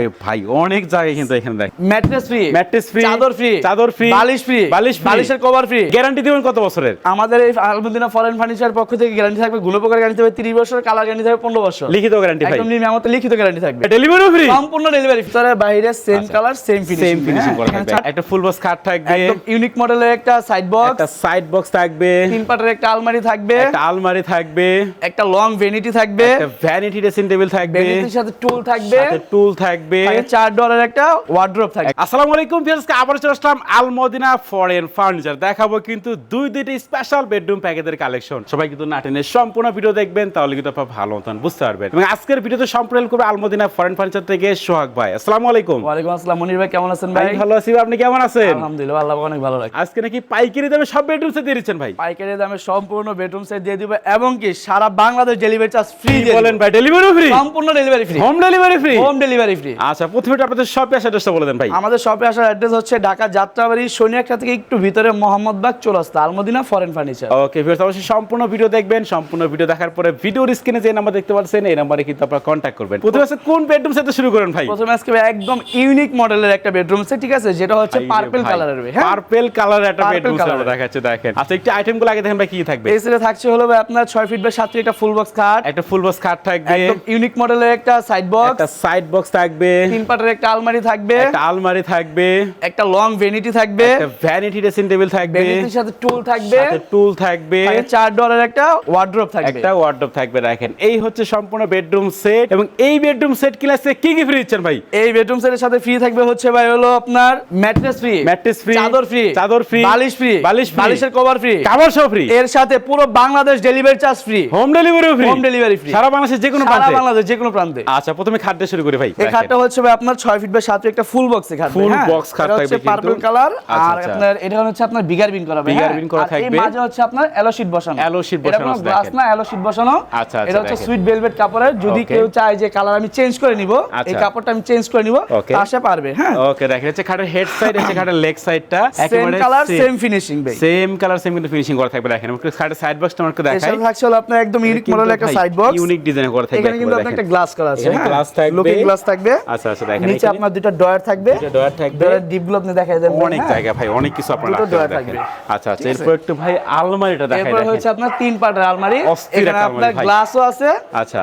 ওরে ভাই অনেক জায়গায় কিন্তু এখানে দেখ। ম্যাট্রেস ফ্রি ম্যাট্রেস ফ্রি চাদর ফ্রি চাদর ফ্রি বালিশ ফ্রি বালিশ বালিশের কভার ফ্রি গ্যারান্টি দিবেন কত বছরের? আমাদের এই আলমদিনা ফরেন ফার্নিচার পক্ষ থেকে গ্যারান্টি থাকবে গ্যারান্টি থাকবে 30 বছর কালার গ্যারান্টি থাকবে 15 বছর। লিখিত গ্যারান্টি ভাই। একদম নিয়মিত লিখিত গ্যারান্টি থাকবে। ডেলিভারি ফ্রি সম্পূর্ণ ডেলিভারি ভিতরে বাইরে same colour same finishing same finishing করা থাকবে। একটা ফুল বক্স খাট থাকবে। একদম ইউনিক মডেলের একটা সাইড বক্স একটা সাইড বক্স থাকবে। তিন পাটের একটা আলমারি থাকবে। একটা আলমারি থাকবে। একটা লং ভেনিটি থাকবে। একটা ভ্যানিটি ড্রেসিং টেবিল থাকবে। ভেনিটির সাথে টুল থাকবে। টুল থাকবে। থাকে চার ডলারের একটা ওয়ার্ড্রোব থাকবে আসসালামু আলাইকুম ভিউয়ার্সকে আবার চলে আসলাম আলমদিনা ফরেন ফার্নিচার দেখাবো কিন্তু দুই দুইটি স্পেশাল বেডরুম প্যাকেজের কালেকশন সবাই কিন্তু নাটেনের সম্পূর্ণ ভিডিও দেখবেন তাহলে কিন্তু আপনারা ভালো মতন বুঝতে পারবেন। এবং আজকের ভিডিওতে সম্পূর্ণ করবে আলমদিনা ফরেন ফার্নিচার থেকে সোহাগ ভাই। আসসালামু আলাইকুম। ওয়ালাইকুম আসসালাম মনির ভাই কেমন আছেন ভাই? ভাই ভালো আছি আপনি কেমন আছেন? আলহামদুলিল্লাহ আল্লাহ অনেক ভালো লাগে আজকে নাকি পাইকারি দামে সব বেডরুম সেট দিয়ে দিচ্ছেন ভাই? পাইকারি দামে সম্পূর্ণ বেডরুম সেট দিয়ে দিব এবং কি সারা বাংলাদেশ ডেলিভারি চার্জ ফ্রি বলেন ভাই ডেলিভারি ফ্রি সম্পূর্ণ delivery free home delivery free home delivery free আচ্ছা প্রথমে আপনাদের শপে আসার চেষ্টা বলে দেন ভাই। আমাদের শপে আসার অ্যাড্রেস হচ্ছে ঢাকা যাত্রাবাড়ি শনিয়াকটা থেকে একটু ভিতরে মোহাম্মদবাগ চৌরাস্তা Almadina foreign furniture okay viewers অবশ্যই সম্পূর্ণ ভিডিও দেখবেন সম্পূর্ণ ভিডিও দেখার পরে ভিডিওর স্ক্রিনে যে নাম্বার দেখতে পাচ্ছেন এই নাম্বারে কিন্তু আপনারা কন্ট্যাক্ট করবেন। প্রথমে আছে কোন বেডরুম সেট শুরু করেন ভাই? প্রথমে আজকে একদম ইউনিক মডেলের একটা বেডরুম সেট ঠিক আছে? যেটা হচ্ছে পার্পল কালারের হ্যাঁ? পার্পল কালার একটা বেডরুম সেট দেখাচ্ছে দেখেন। আচ্ছা একটু আইটেমগুলো আগে দেখেন ভাই কি থাকবে? এই সেটে থাকছে হলো ভাই আপনার 6 ফিট বাই 7 ফিট একটা ফুল বক্স খাট। একটা ফুল বক্স খাট থাকবে। একদম ইউনিক মডেলের একটা সাইড বক্স একটা সাইড বক্স থাকবে তিন পাটের একটা আলমারি থাকবে। একটা আলমারি থাকবে। একটা লং ভেনিটি থাকবে। একটা ভ্যানিটি ড্রেসিং টেবিল থাকবে। ভেনিটির সাথে টুল থাকবে। সাথে টুল থাকবে। থাকে চার ডলারের একটা ওয়ার্ড্রোব থাকবে। একটা ওয়ার্ডরোব থাকবে দেখেন এই হচ্ছে সম্পূর্ণ বেডরুম সেট এবং এই বেডরুম সেট ক্লাসে কি কি ফ্রি দিচ্ছেন ভাই? এই বেডরুম সেটের সাথে ফ্রি থাকবে হচ্ছে ভাই হলো আপনার ম্যাট্রেস ফ্রি ম্যাট্রেস ফ্রি চাদর ফ্রি চাদর ফ্রি বালিশ ফ্রি বালিশ বালিশের কভার ফ্রি কাভার সহ ফ্রি এর সাথে পুরো Bangladesh delivery charge free home delivery free home delivery free সারা বাংলাদেশের যে কোনো সারা প্রান্তে। বাংলাদেশ যে কোনো প্রান্তে। আচ্ছা প্রথমে খাদ্য শুরু করি ভাই। খাটটা হচ্ছে ভাই আপনার 6 ফিট বাই 7 ফিট একটা ফুল বক্সে খাট Full box খাট এটা থাকবে কিন্তু। পার্পল কালার আচ্ছা, আর আচ্ছা। আপনার এটা হচ্ছে আপনার বিগার বিন করা ভাই Bigger হ্যাঁ? করা আর এই মাঝে হচ্ছে আপনার এলো শীট বসানো। Sheet এটা বসানো আছে, গ্লাস না এলো শীট বসানো। আচ্ছা, আচ্ছা, এটা হচ্ছে সুইট ভেলভেট কাপড়ের যদি কেউ চায় যে কালার আমি চেঞ্জ করে নিব এই। কাপড়টা আমি চেঞ্জ করে নিব Okay. তা সে পারবে হ্যাঁ? ওকে দেখেন হচ্ছে খাটের হেড সাইড হচ্ছে খাটের লেগ সাইডটা সেম কালার সেম ফিনিশিং ভাই। সেম কালার সেম কিন্তু ফিনিশিং করা থাকবে দেখেন। আমাকে খাটের সাইড বক্সটা আমাকে দেখাই। সাথে থাকছে হলো আপনার একদম ইউনিক মডেলের একটা সাইড বক্স ইউনিক ডিজাইন করা থাকবে এখানে কিন্তু আপনার একটা গ্লাস করা আছে এখানে হ্যাঁ? থাকবে। লুকিং গ্লাস থাকবে। আচ্ছা আচ্ছা দেখেন নিচে আপনার দুটো ডয়ার থাকবে। দুটো ডয়ার থাকবে। ডয়ার ডিপগুলো আপনি দেখাই দেন অনেক হ্যাঁ? জায়গা ভাই অনেক কিছু আপনারা রাখতে দেখেন। আচ্ছা আচ্ছা এরপর একটু ভাই আলমারিটা দেখাই এরপর হচ্ছে আপনার তিন পাটের আলমারি। এখানে আপনার গ্লাসও আছে। আচ্ছা।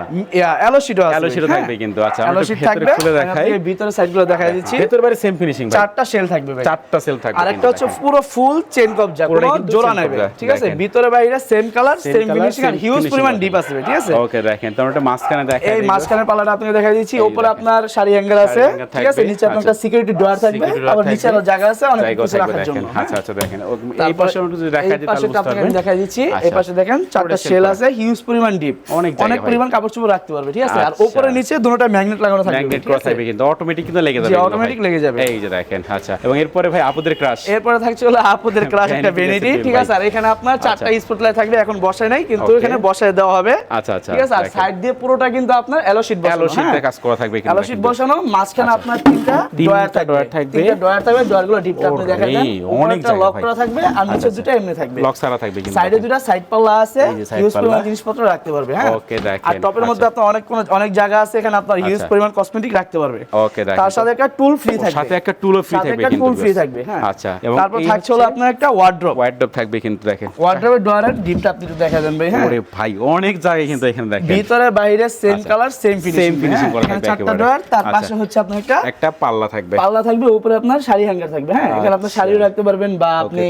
শিটও আছে। হ্যাঁ? থাকবে কিন্তু, আচ্ছা, আমরা ভেতরে থাকবে। খুলে দেখাই। ভিতরে সাইডগুলো দেখাই দিচ্ছি। ভেতর বাইরে সেম ফিনিশিং ভাই। চারটা সেল থাকবে ভাই। চারটা সেল থাকবে আরেকটা হচ্ছে পুরো ফুল চেন কবজা পুরোটাই কোনো জোড়া নেবে ঠিক আছে ভিতরে বাইরে সেম কালার সেম ফিনিশিং আর হিউজ পরিমাণ ডিপ আছে ঠিক আছে? ওকে দেখেন মাঝখানে দেখাই এই দিই। মাঝখানের পাল্লাটা আপনাকে দেখাই দিচ্ছি। উপরে আপনার শাড়ি হ্যাঙ্গার আছে। ঠিক আছে? নিচে আপনার আচ্ছা। একটা সিকিউরিটি ডোর থাকবে। আবার নিচে আরও জায়গা আছে অনেক কিছু রাখার জন্য? আচ্ছা আচ্ছা দেখেন। এই পাশে একটু আপনাকে পারবেন। আমি দেখাই দিচ্ছি। এই আচ্ছা। পাশে দেখেন চারটা শেল আছে হিউজ পরিমাণ ডিপ অনেক অনেক পরিমাণ কাপড় চোপড় রাখতে পারবে ঠিক আছে? আর আচ্ছা। উপরে নিচে দুটোটা ম্যাগনেট লাগানো থাকবে। ম্যাগনেট করা থাকবে কিন্তু অটোমেটিক কিন্তু লেগে যাবে ভাই। লেগে যাবে। এই যে দেখেন আচ্ছা। এবং এরপরে ভাই আপুদের ক্রাশ এরপরে থাকছে হলো আপুদের ক্লাস একটা ঠিক আছে? আর এখানে আপনার চারটা আচ্ছা। স্পট লাইট থাকবে এখন বসায় নাই কিন্তু এখানে বসায় দেওয়া হবে। আচ্ছা আচ্ছা ঠিক আছে? আর সাইড দিয়ে পুরোটা কিন্তু আপনার এলো শীট বসানো হ্যাঁ? কাজ করা থাকবে কিন্তু। বসানো মাঝখানে আপনার তিনটা ডয়ার থাকবে। তিনটা ডয়ার থাকবে ডয়ারগুলো ডিপটা আপনি অনেক অনেকটা লক করা থাকবে আর নিচে দুটো এমনি থাকবে। লক ছাড়া থাকবে কিন্তু। সাইডে দুটো সাইড পাল্লা আছে পাল্লা। পরিমাণ জিনিসপত্র রাখতে পারবে হ্যাঁ? Okay, দেখেন। আর টপের মধ্যে আচ্ছা। আপনার অনেক কোন অনেক জায়গা আছে এখানে আপনার আচ্ছা। পরিমাণ কসমেটিক রাখতে পারবে। ওকে দেখেন। তার সাথে একটা টুল ফ্রি থাকবে। সাথে একটা টুলও ফ্রি থাকবে একটা কিন্তু টুল ফ্রি থাকবে হ্যাঁ। আচ্ছা এবং তারপর থাকছে হলো আপনার একটা ওয়ার্ড্রপ ডব থাকবে কিন্তু দেখেন। ওয়ার্ড্রপের ডোয়ারের ডিপটা আপনি একটু দেখা দেন ভাই হ্যাঁ? ওরে ভাই অনেক জায়গায় কিন্তু এখানে দেখেন। ভিতরে বাইরে same colour same finishing Same finishing করা থাকবে চারটা। ডোয়ার তার আচ্ছা। পাশে হচ্ছে আপনার একটা একটা পাল্লা থাকবে। পাল্লা থাকবে উপরে আপনার শাড়ি হ্যাঙ্গার থাকবে হ্যাঁ? এখানে আপনি আচ্ছা। শাড়িও রাখতে পারবেন বা আপনি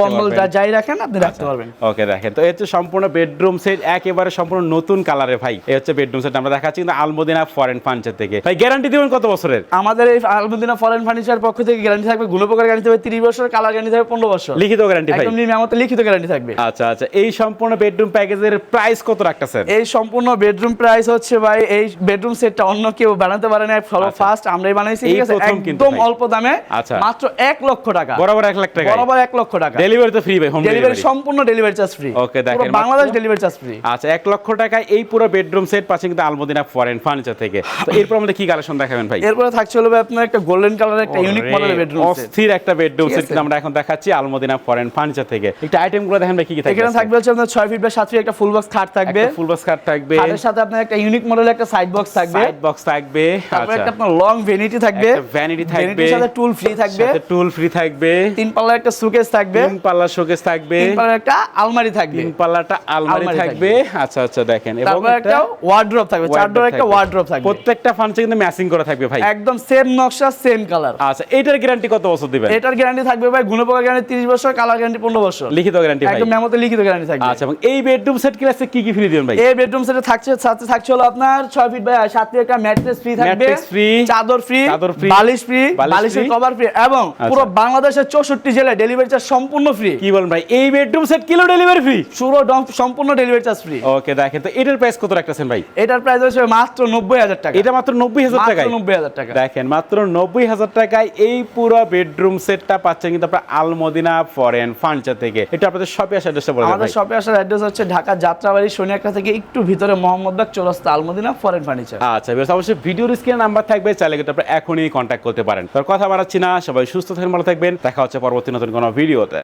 কম্বল। যা যাই রাখেন আপনি রাখতে পারবেন। ওকে দেখেন তো এই হচ্ছে সম্পূর্ণ বেডরুম সেট একেবারে সম্পূর্ণ নতুন কালারে ভাই। এই হচ্ছে বেডরুম সেট আমরা দেখাচ্ছি কিন্তু আলমদিনা ফরেন ফার্নিচার থেকে। ভাই গ্যারান্টি দিবেন কত বছরের? আমাদের এই আলমদিনা ফরেন ফার্নিচার পক্ষ থেকে গ্যারান্টি থাকবে গুণপকার গ্যারান্টি থাকবে 30 বছর কালার গ্যারান্টি থাকবে 15 বছর। লিখিত গ্যারান্টি ভাই। একদম নিয়মিত লিখিত গ্যারান্টি থাকবে। আচ্ছা আচ্ছা। এই সম্পূর্ণ বেডরুম প্যাকেজের প্রাইস কত রাখতেছেন? এই সম্পূর্ণ বেডরুম প্রাইস হচ্ছে ভাই এই বেডরুম সেটটা অন্য কেউ বানাতে পারে না ফলো আচ্ছা। আমরাই বানাইছি ঠিক আছে? একদম অল্প দামে আচ্ছা। মাত্র 1 লক্ষ টাকা। বরাবর এক লাখ টাকা বরাবর 1 লক্ষ টাকা। ডেলিভারি তো ফ্রি ভাই হোম ডেলিভারি সম্পূর্ণ ডেলিভারি চার্জ ফ্রি Okay, দেখেন, বাংলাদেশ ডেলিভারি চার্জ ফ্রি আচ্ছা এক লক্ষ টাকায় এই পুরো বেডরুম সেট পাচ্ছে কিন্তু আলমদিনা ফরেন ফার্নিচার থেকে। তো এরপর আমাদের কি কালেকশন দেখাবেন ভাই? এরপরে থাকছে হলো আপনার একটা গোল্ডেন কালারের একটা ইউনিক মডেলের বেডরুম সেট অস্থির একটা বেডরুম সেট কিন্তু আমরা এখন দেখাচ্ছি আলমদিনা ফরেন ফার্নিচার থেকে। একটু আইটেমগুলো দেখেন ভাই কি কি থাকবে এখানে থাকবে হচ্ছে আপনার 6 ফিট বাই 7 ফিট একটা ফুল বক্স খাট থাকবে। ফুল বক্স কার্ড থাকবে। খাটের সাথে আপনার একটা ইউনিক মডেলের একটা সাইড বক্স থাকবে। সাইড বক্স থাকবে তারপরে একটা আপনার লং ভ্যানিটি থাকবে vanity থাকবে। সাথে টুল ফ্রি থাকবে। টুল ফ্রি থাকবে। তিন পাল্লার একটা সুকেস থাকবে। তিন পাল্লা শোকেস থাকবে। তিন পাল্লার একটা আলমারি থাকবে। তিন পাল্লাটা আলমারি থাকবে। আচ্ছা আচ্ছা দেখেন। এবং একটা ওয়ার্ড্রপ থাকবে। চার ডোর একটা ওয়ার্ড্রপ থাকবে। প্রত্যেকটা ফার্নিচার কিন্তু ম্যাচিং করা থাকবে ভাই। একদম সেম নকশা সেম কালার আচ্ছা এটার গ্যারান্টি কত বছর দিবেন? এটার গ্যারান্টি থাকবে ভাই গুণপোকা গ্যারান্টি 30 বছর কালার গ্যারান্টি 15 বছর। লিখিত গ্যারান্টি ভাই। একদম মেমোতে লিখিত গ্যারান্টি থাকবে। আচ্ছা এবং এই বেডরুম সেট ক্লাসে কি কি ফ্রি দিবেন ভাই? এই বেডরুম সেটে থাকছে সাথে থাকছে হলো আপনার 6 ফিট বাই 7 ফিট একটা ম্যাট্রেস ফ্রি থাকবে। Mattress চাদর ফ্রি বালিশ ফ্রি বালিশের কভার ফ্রি এবং পুরো। বাংলাদেশের 64 জেলায় ডেলিভারি চার্জ সম্পূর্ণ ফ্রি কি বলেন ভাই? এই bedroom set kilo delivery free পুরো সম্পূর্ণ ডেলিভারি চার্জ ফ্রি ওকে দেখেন তো এটার প্রাইস কত রাখতেছেন ভাই? এটার প্রাইস হচ্ছে মাত্র 90000 টাকা। এটা মাত্র নব্বই হাজার মাত্র টাকায়? 90000 টাকা। দেখেন মাত্র নব্বই হাজার টাকায় এই পুরো বেডরুম সেটটা পাচ্ছেন কিন্তু আপনার আলমদিনা ফরেন ফার্নিচার থেকে। এটা আপনাদের শপে আসার চেষ্টা বলে আমাদের শপে আসার অ্যাড্রেস হচ্ছে ঢাকা যাত্রাবাড়ি সোনিয়াকা থেকে একটু ভিতরে মোহাম্মদবাগ চৌরাস্তা আলমদিনা ফরেন ফার্নিচার আচ্ছা অবশ্যই ভিডিওর স্ক্রিনে নাম্বার থাকবে, চাইলে কিন্তু আপনারা এখনই কন্ট্যাক্ট করতে পারেন। তোর কথা বাড়াচ্ছি না, সবাই সুস্থ থাকেন, ভালো থাকবেন। দেখা হচ্ছে পরবর্তী নতুন কোনো ভিডিওতে